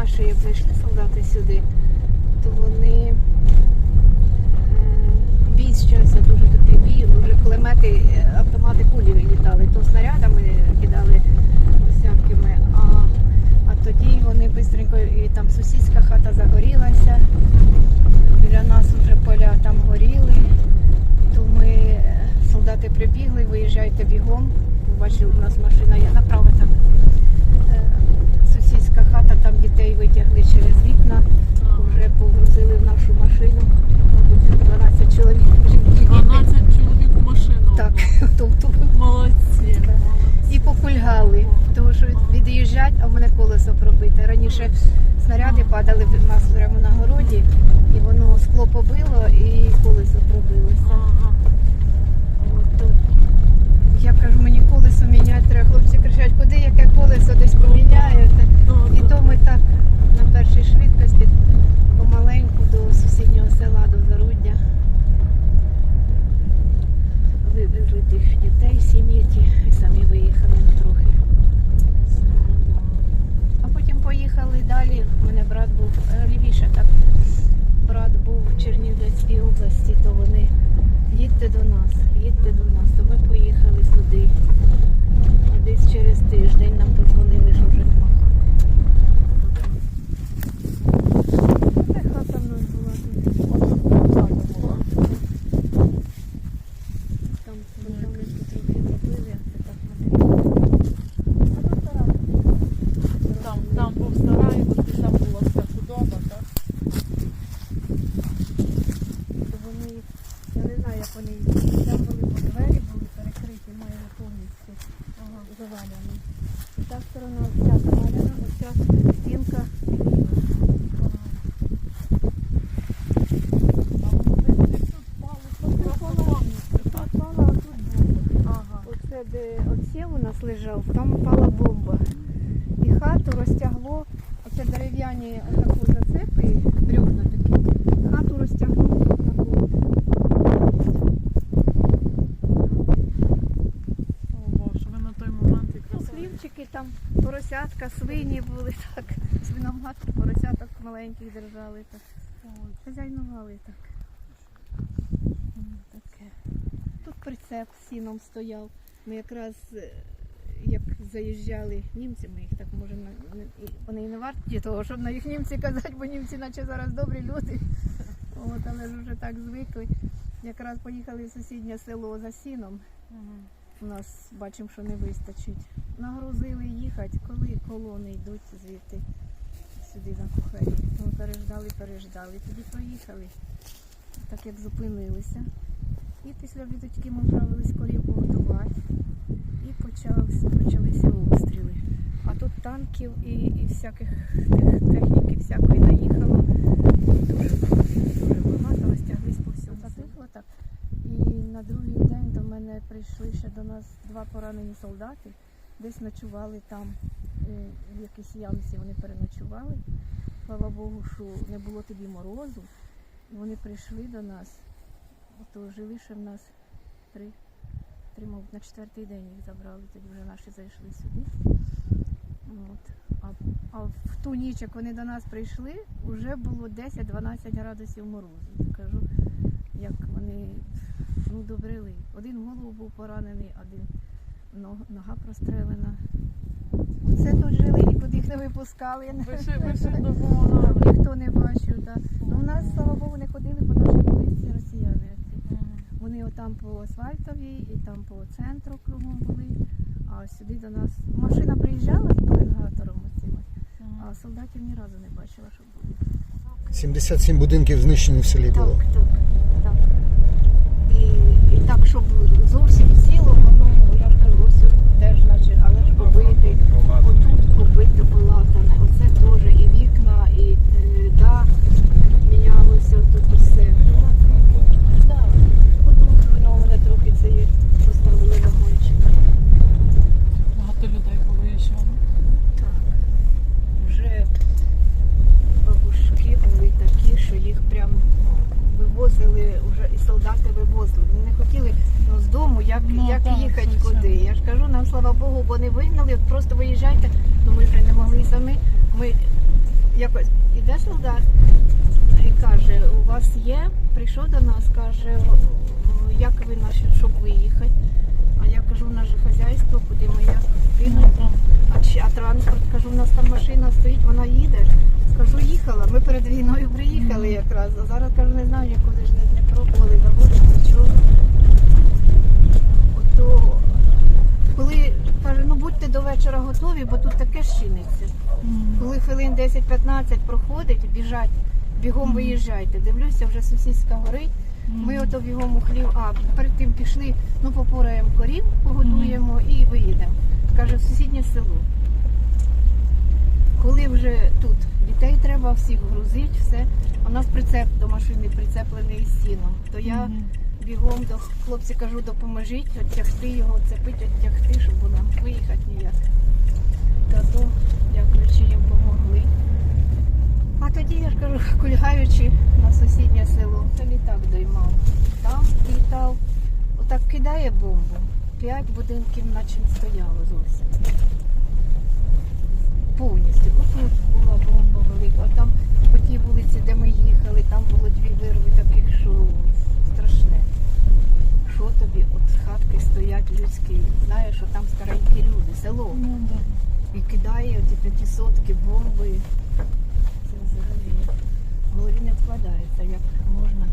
наші як зайшли солдати сюди, то вони е, бій щався дуже такий бій, вже кулемети, е, автомати кулі літали, то снарядами кидали всякими, а, а тоді вони швидко, і там сусідська хата загорілася, біля нас вже поля там горіли, то ми, е, солдати прибігли, виїжджайте бігом, бачили, у нас машина є, направо так. Там дітей витягли через вікна, вже погрузили в нашу машину, мабуть, 12 чоловік. жінки, 12 чоловік в машину. Так, тобто Молодці. і покульгали, тому що від'їжджать, а в мене колесо пробите. Раніше снаряди падали в нас прямо на городі, і воно скло побило і колесо пробилося. Ага. От, то я кажу, мені колесо міняти треба. Хлопці кричать, куди яке колесо десь поміняєте. І то ми так на першій швидкості помаленьку до сусіднього села, до Заруддя. Вивезли тих дітей, сім'ї ті, і самі виїхали на трохи. А потім поїхали далі. У мене брат був е, лівіше так. Брат був в Чернівецькій області, то вони їдьте до нас, їдьте до нас. То ми поїхали сюди. І десь через тиждень нам подзвонили, що вже нема хати. Та хата в нас була тут. Там фундаменту трохи зробили, а це так матеріал. Там, там був сарай, от і там була вся худоба, так? То вони їх, я не знаю, як вони їх. Там були по двері, були перекриті майже повністю Ага. І та сторона вся завалена, оця стінка. Оце де отсів у нас лежав, там впала бомба. І хату розтягло, оце дерев'яні таку зацепи, бревна такі. Хату розтягнуло таку. О, Боже, ви на той момент Ну, якраз... хлівчики там, поросятка, були так. Свиноматку, поросяток маленьких держали так. Хазяйнували так. Таке. Тут прицеп сіном стояв. Ми якраз е, як заїжджали німці, ми їх так може на- вони і не варті того, щоб на їх німці казати, бо німці наче зараз добрі люди. От, але ж вже так звикли. Якраз поїхали в сусіднє село за сіном. У нас бачимо, що не вистачить. Нагрузили їхати, коли колони йдуть звідти сюди на кухарі. Ми переждали, переждали. Тоді поїхали, так як зупинилися. І після обідочки ми вправились корівку готувати. І почався, почалися обстріли. А тут танків і, і всяких техніки всякої наїхало. Дуже багато, розтяглись по всьому. Затихло так. І на другий день до мене прийшли ще до нас два поранені солдати, десь ночували там, е, в якійсь ямці вони переночували. Слава Богу, що не було тоді морозу. Вони прийшли до нас, то жили ще в нас три, три, мабуть, на четвертий день їх забрали, тоді вже наші зайшли сюди. От. А, а в ту ніч, як вони до нас прийшли, вже було 10-12 градусів морозу. Кажу, добрили. Один в голову був поранений, один нога прострелена. Це тут жили, нікуди їх не випускали. Ніхто не бачив. Да. Ну, у нас, слава Богу, не ходили по нашій вулиці росіяни. Вони отам по асфальтовій і там по центру кругом були. А сюди до нас машина приїжджала з пеленгатором оцим, а солдатів ні разу не бачила, щоб були. 77 будинків знищені в селі було. Так, так, так. І, і так, щоб зовсім ціло, воно, я кажу, ось теж, наче, але ж побити. Отут побите полатане, оце теж і вікна, і е, дах мінялося тут усе. Так, Отут зруйноване трохи це поставили вагончик. Багато людей повиїжджало. Так. Вже бабушки були такі, що їх прям вивозили вже і солдати вивозили. Вони не хотіли ну, з дому, як, Ну, як так, їхати куди. Я ж кажу, нам слава Богу, бо не вигнали, от просто виїжджайте, ну ми вже не могли самі. Ми якось іде солдат і каже, у вас є, прийшов до нас, каже, як ви наші, щоб виїхати. А я кажу, у нас же хазяйство, куди ми як кинуть. А, а транспорт, кажу, у нас там машина стоїть, вона їде. Кажу, їхала. Ми перед війною приїхали якраз. А зараз кажу, не знаю, нікуди ж не, не пробували заводити, нічого. Ото коли каже, ну будьте до вечора готові, бо тут таке щиниться. Коли хвилин 10-15 біжать, бігом виїжджайте. Дивлюся, вже сусідська горить. Ми ото бігом у хлів, а перед тим пішли, ну попораємо корів, погодуємо і виїдемо. Каже, в сусіднє село. Коли вже тут дітей треба всіх грузити, все. У нас прицеп до машини прицеплений сіном. То я бігом до хлопців кажу, допоможіть, оттягти його, цепити, оттягти, щоб нам виїхати ніяк. Та то, дякуючи, їм помогли. А тоді я ж кажу, кульгаючи на сусіднє село, то літак доймав. Там літав, отак кидає бомбу. П'ять будинків наче стояло зовсім. Повністю. Отут була бомба велика. А там по тій вулиці, де ми їхали, там було дві вирви таких, що страшне. Що тобі от з хатки стоять людські, знаєш, що там старенькі люди, село. Ну. І кидає ті п'ятисотки бомби. Голові не вкладається, як можна